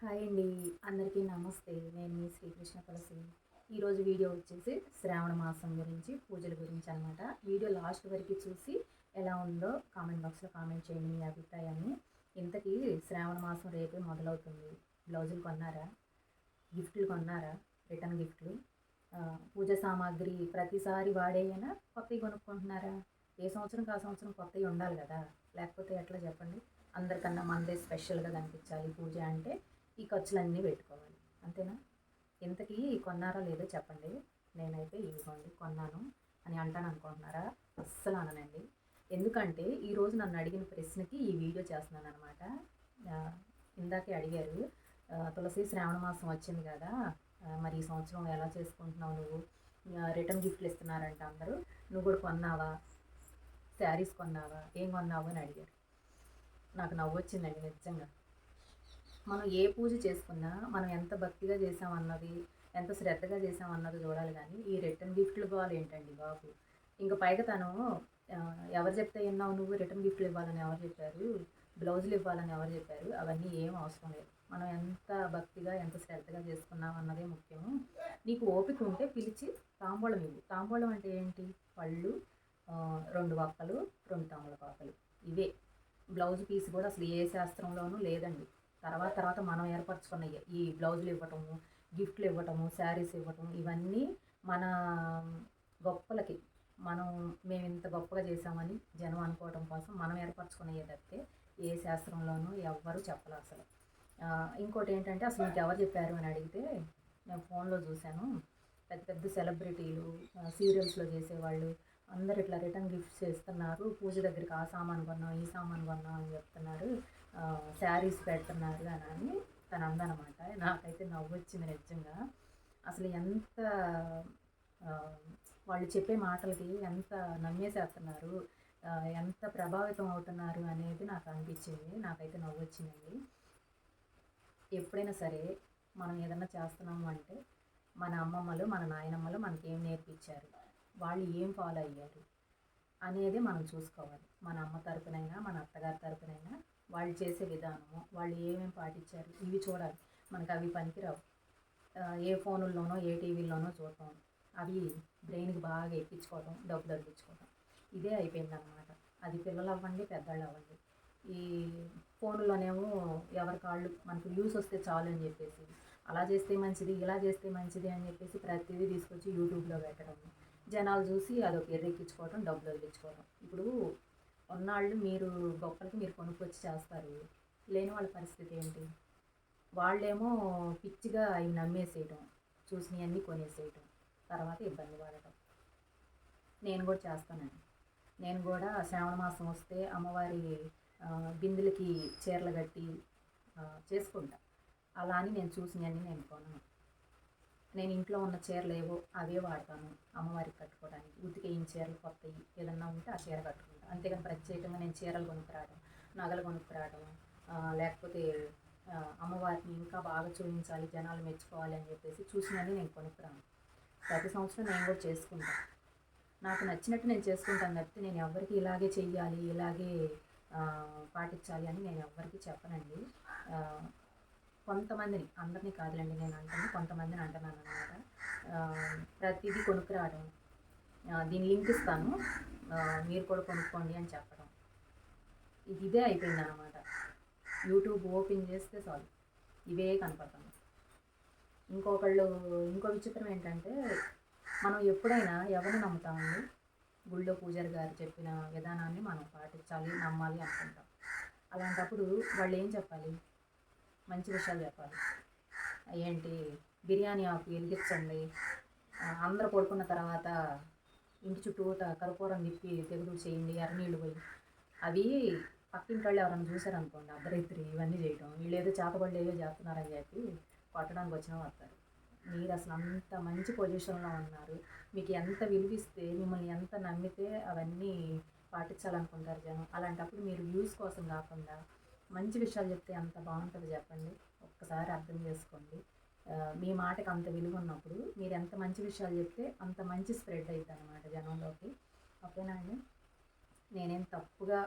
Hi అండి. అందరికీ నమస్తే. నేను మీ శ్రీకృష్ణ తులసి. ఈరోజు వీడియో వచ్చేసి శ్రావణ మాసం గురించి పూజల గురించి అనమాట వీడియో లాస్ట్ వరకు చూసి ఎలా ఉందో కామెంట్ బాక్స్లో కామెంట్ చేయండి మీ అభిప్రాయాన్ని. ఇంతకీ శ్రావణ మాసం రేపే మొదలవుతుంది. బ్లౌజులు కొన్నారా? గిఫ్ట్లు కొన్నారా? రిటర్న్ గిఫ్ట్లు? పూజ సామాగ్రి ప్రతిసారి వాడేయనా? కొత్తవి కొనుక్కుంటున్నారా? ఏ సంవత్సరం ఆ సంవత్సరం కొత్తవి ఉండాలి కదా. లేకపోతే ఎట్లా చెప్పండి? అందరికన్నా మనదే స్పెషల్గా కనిపించాలి పూజ అంటే ఈ ఖర్చులన్నీ పెట్టుకోవాలి. అంతేనా? ఇంతకీ కొన్నారా లేదో చెప్పండి. నేనైతే ఇదిగోండి కొన్నాను అని అంటాను అనుకుంటున్నారా అస్సలు అననండి. ఎందుకంటే ఈరోజు నన్ను అడిగిన ప్రశ్నకి ఈ వీడియో చేస్తున్నాను అనమాట ఇందాకే అడిగారు తులసి శ్రావణ మాసం వచ్చింది కదా మరి ఈ సంవత్సరం ఎలా చేసుకుంటున్నావు నువ్వు? రిటర్న్ గిఫ్ట్లు ఇస్తున్నారంట అందరూ. నువ్వు కూడా కొన్నావా? శారీస్ కొన్నావా? ఏం కొన్నావు అని అడిగారు. నాకు నవ్వు వచ్చిందండి నిజంగా. మనం ఏ పూజ చేసుకున్నా మనం ఎంత భక్తిగా చేసామన్నది ఎంత శ్రద్ధగా చేసామన్నది చూడాలి కానీ ఈ రిటర్న్ గిఫ్ట్లు ఇవ్వాలి ఏంటండి బాబు? ఇంకా పైగా తను ఎవరు చెప్తే విన్నావు నువ్వు రిటర్న్ గిఫ్ట్లు ఇవ్వాలని ఎవరు చెప్పారు? బ్లౌజులు ఇవ్వాలని ఎవరు చెప్పారు? అవన్నీ ఏం అవసరం లేదు. మనం ఎంత భక్తిగా ఎంత శ్రద్ధగా చేసుకున్నాం అన్నదే ముఖ్యము నీకు ఓపిక ఉంటే పిలిచి తాంబూలం ఇవ్వు. తాంబూలం అంటే ఏంటి? పళ్ళు రెండు వక్కలు రెండు తమలపాకులు. ఇవే. బ్లౌజ్ పీస్ కూడా అసలు ఏ శాస్త్రంలోనూ లేదండి. తర్వాత తర్వాత మనం ఏర్పరచుకున్న ఈ బ్లౌజులు ఇవ్వటము గిఫ్ట్లు ఇవ్వటము శారీస్ ఇవ్వటం ఇవన్నీ మన గొప్పలకి మనం మేము ఇంత గొప్పగా చేసామని జనం అనుకోవడం కోసం మనం ఏర్పరచుకున్నయ్యే తప్పితే ఏ శాస్త్రంలోనూ ఎవ్వరూ చెప్పలే అసలు. ఇంకోటి ఏంటంటే అసలు మీకు ఎవరు చెప్పారు అని అడిగితే నేను ఫోన్లో చూశాను. పెద్ద పెద్ద సెలబ్రిటీలు సీరియల్స్లో చేసేవాళ్ళు అందరు ఇట్లా రిటర్న్ గిఫ్ట్స్ చేస్తున్నారు. పూజ దగ్గరికి ఆ సామాన్ కొన్నాం ఈ సామాన్ కొన్నాం అని చెప్తున్నారు. శారీస్ పెడుతున్నారు అని అని తను అందనమాట నాకైతే నవ్వు వచ్చింది నిజంగా. అసలు ఎంత వాళ్ళు చెప్పే మాటలకి ఎంత నమ్మేసేస్తున్నారు ఎంత ప్రభావితం అవుతున్నారు అనేది నాకు అనిపించింది. నాకైతే నవ్వు వచ్చిందండి ఎప్పుడైనా సరే మనం ఏదన్నా చేస్తున్నాము అంటే మన అమ్మమ్మలు మన నాయనమ్మలు మనకి ఏం నేర్పించారు? వాళ్ళు ఏం ఫాలో అయ్యారు? అనేది మనం చూసుకోవాలి. మన అమ్మ తరపునైనా మన అత్తగారి తరపునైనా వాళ్ళు చేసే విధానము వాళ్ళు ఏమేమి పాటించారు ఇవి చూడాలి. మనకు అవి పనికిరావు. ఏ ఫోనుల్లోనో ఏ టీవీల్లోనో చూడటం. అవి బ్రెయిన్కి బాగా ఎక్కించుకోవటం డబ్బు తగ్గించుకోవడం ఇదే అయిపోయిందన్నమాట. అది పిల్లలు అవ్వండి పెద్దవాళ్ళు అవ్వండి ఈ ఫోన్లోనేమో ఎవరి కాళ్ళు మనకు వ్యూస్ వస్తే చాలు అని చెప్పేసి అలా చేస్తే మంచిది ఇలా చేస్తే మంచిది అని చెప్పేసి ప్రతిదీ తీసుకొచ్చి యూట్యూబ్లో పెట్టడం జనాలు చూసి అదొక ఎర్రెక్కించుకోవడం డబ్బులు వదిలించుకోవడం ఇప్పుడు ఉన్నాళ్ళు మీరు గొప్పలకి మీరు కొనుక్కొచ్చి చేస్తారు. లేని వాళ్ళ పరిస్థితి ఏంటి? వాళ్ళేమో పిచ్చిగా అవి నమ్మేసేయటం చూసినవన్నీ కొనేసేయటం తర్వాత ఇబ్బంది పడటం. నేను కూడా చేస్తానండి. నేను కూడా శ్రావణ మాసం వస్తే అమ్మవారి బిందులకి బిందెలకి చీరలు కట్టి చేసుకుంటా. అలా అని నేను చూసినవన్నీ నేను కొనను. నేను ఇంట్లో ఉన్న చీరలు ఏవో అవే వాడతాను అమ్మవారికి కట్టుకోవడానికి. ఉతికే ఉతికేయిన చీరలు కొత్తవి ఏదన్నా ఉంటే ఆ చీర కట్టుకుంటాను అంతేగాని ప్రత్యేకంగా నేను చీరలు కొనుక్కురావడం నగలు కొనుక్కురావడం లేకపోతే అమ్మవారిని ఇంకా బాగా చూపించాలి జనాలు మెచ్చుకోవాలి అని చెప్పేసి చూసినవి నేను కొనుక్కురాను. ప్రతి సంవత్సరం నేను కూడా చేసుకుంటాను నాకు నచ్చినట్టు నేను చేసుకుంటాను తప్పితే నేను ఎవరికి ఇలాగే చెయ్యాలి ఇలాగే పాటించాలి అని నేను ఎవరికి చెప్పనండి. కొంతమందిని అందరినీ కాదులేండి నేను అంటాను కొంతమందిని అంటున్నాను అనమాట ప్రతిదీ కొనుక్కురావడం దీని లింక్ ఇస్తాను. మీరు కూడా కొనుక్కోండి అని చెప్పడం. ఇది ఇదే అయిపోయింది అనమాట యూట్యూబ్ ఓపెన్ చేస్తే చాలు. ఇవే కనపడుతుంది ఇంకొకళ్ళు ఇంకో విచిత్రం ఏంటంటే మనం ఎప్పుడైనా ఎవరిని నమ్ముతామండి? గుళ్ళో పూజారి గారు చెప్పిన విధానాన్ని మనం పాటించాలి నమ్మాలి అనుకుంటాం. అలాంటప్పుడు వాళ్ళు ఏం చెప్పాలి? మంచి విషయాలు చెప్పాలి. ఏంటి బిర్యానీ ఆకు వెలిగించండి అందరూ పడుకున్న తర్వాత ఇంటి చుట్టూట కర్పూరం తిప్పి తెగులు చేయండి ఎర్రనీళ్ళు పోయి. అవి పక్కింటి వాళ్ళు ఎవరైనా చూసారనుకోండి అర్ధరైత్రి ఇవన్నీ చేయటం వీళ్ళు ఏదో చేతబడి ఏదో చేస్తున్నారని చెప్పి కొట్టడానికి వచ్చిన వస్తారు. మీరు అసలు అంత మంచి పొజిషన్లో ఉన్నారు. మీకు ఎంత విలువిస్తే మిమ్మల్ని ఎంత నమ్మితే అవన్నీ పాటించాలనుకుంటారు జనం. అలాంటప్పుడు మీరు వ్యూస్ కోసం కాకుండా మంచి విషయాలు చెప్తే ఎంత బాగుంటుంది చెప్పండి. ఒక్కసారి అర్థం చేసుకోండి. మీ మాటకి అంత విలువ ఉన్నప్పుడు మీరు ఎంత మంచి విషయాలు చెప్తే అంత మంచి స్ప్రెడ్ అవుతుంది అనమాట జనంలోకి. ఓకేనా అండి? నేనేం తప్పుగా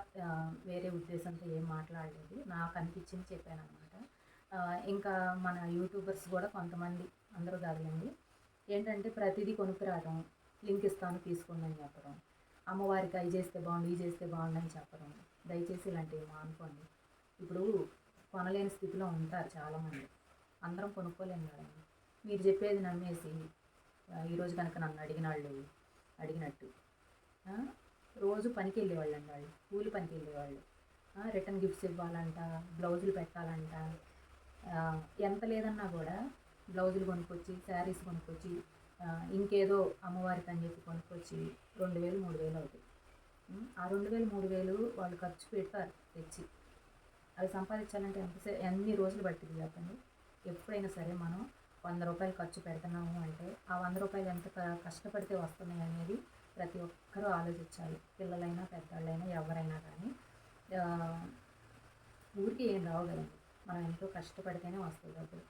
వేరే ఉద్దేశంతో ఏం మాట్లాడలేదు. నాకు అనిపించింది చెప్పాను అనమాట ఇంకా మన యూట్యూబర్స్ కూడా కొంతమంది అందరూ కాదులేండి ఏంటంటే ప్రతిదీ కొనుక్కురావడం లింక్ ఇస్తాను తీసుకోండి అని చెప్పడం అమ్మవారికి అవి చేస్తే బాగుండు ఇవి చేస్తే బాగుండు అని చెప్పడం దయచేసి ఇలాంటివి మానుకోండి ఇప్పుడు కొనలేని స్థితిలో ఉంటారు చాలామంది. అందరం కొనుక్కోలేము కదండి. మీరు చెప్పేది నమ్మేసి ఈరోజు కనుక నన్ను అడిగిన వాళ్ళు అడిగినట్టు రోజు పనికి వెళ్ళేవాళ్ళు అండి వాళ్ళు కూలి పనికి వెళ్ళేవాళ్ళు. రిటర్న్ గిఫ్ట్స్ ఇవ్వాలంట బ్లౌజులు పెట్టాలంట ఎంత లేదన్నా కూడా బ్లౌజులు కొనుక్కొచ్చి శారీస్ కొనుక్కొచ్చి ఇంకేదో అమ్మవారికి అని చెప్పి కొనుక్కొచ్చి రెండు వేలు మూడు వేలు అవుతాయి. ఆ రెండు వేలు మూడు వేలు వాళ్ళు ఖర్చు పెడతారు తెచ్చి. అవి సంపాదించాలంటే ఎంతసే ఎన్ని రోజులు పట్టింది చెప్పండి? ఎప్పుడైనా సరే మనం వంద రూపాయలు ఖర్చు పెడుతున్నాము అంటే ఆ వంద రూపాయలు ఎంత కష్టపడితే వస్తున్నాయి అనేది ప్రతి ఒక్కరూ ఆలోచించాలి. పిల్లలైనా పెద్దవాళ్ళైనా ఎవరైనా కానీ. ఊరికి ఏం రావగలదు మనం ఎంతో కష్టపడితేనే వస్తుంది డబ్బులు.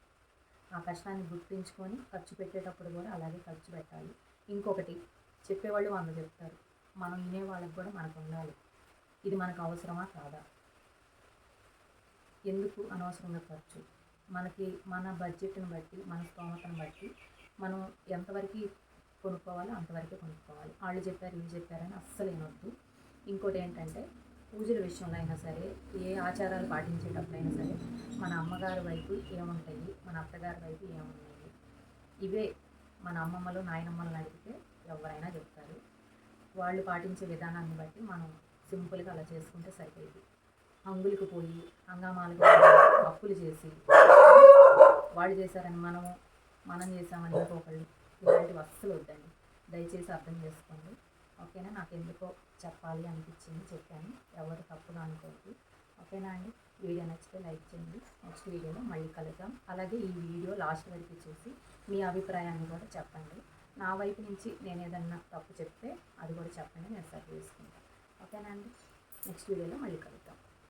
ఆ కష్టాన్ని గుర్తించుకొని ఖర్చు పెట్టేటప్పుడు కూడా అలాగే ఖర్చు పెట్టాలి. ఇంకొకటి చెప్పేవాళ్ళు వంద చెప్తారు. మనం వినే వాళ్ళకి కూడా మనకు ఉండాలి. ఇది మనకు అవసరమా? కాదా? ఎందుకు అనవసరంగా ఖర్చు? మనకి మన బడ్జెట్ని బట్టి మన స్తోమతను బట్టి మనం ఎంతవరకు కొనుక్కోవాలో అంతవరకే కొనుక్కోవాలి. వాళ్ళు చెప్పారు ఇవి చెప్పారని అస్సలు ఏమొద్దు ఇంకోటి ఏంటంటే పూజల విషయంలో అయినా సరే ఏ ఆచారాలు పాటించేటప్పుడైనా సరే మన అమ్మగారి వైపు ఏముంటాయి? మన అత్తగారి వైపు ఏమున్నాయి ఇవే మన అమ్మమ్మలు నాయనమ్మలను అడిగితే ఎవరైనా చెప్తారు. వాళ్ళు పాటించే విధానాన్ని బట్టి మనం సింపుల్గా అలా చేసుకుంటే సరిపోయింది. అంగులకు పోయి హంగామాలకు అప్పులు చేసి వాళ్ళు చేశారని మనం మనం చేసామని ఇంకొకళ్ళు ఇలాంటివి అస్సలు వద్దండి. దయచేసి అర్థం చేసుకోండి. ఓకేనా? నాకు ఎందుకో చెప్పాలి అనిపించింది చెప్పాను. ఎవరు తప్పుగా అనుకోవద్దు. ఓకేనా అండి? వీడియో నచ్చితే లైక్ చేయండి. నెక్స్ట్ వీడియోలో మళ్ళీ కలుద్దాం. అలాగే ఈ వీడియో లాస్ట్ వరకు చూసి మీ అభిప్రాయాన్ని కూడా చెప్పండి. నా వైపు నుంచి నేను ఏదన్నా తప్పు చెప్తే అది కూడా చెప్పండి నేను సరి చేసుకుంటాను ఓకేనా అండి? నెక్స్ట్ వీడియోలో మళ్ళీ కలుద్దాం.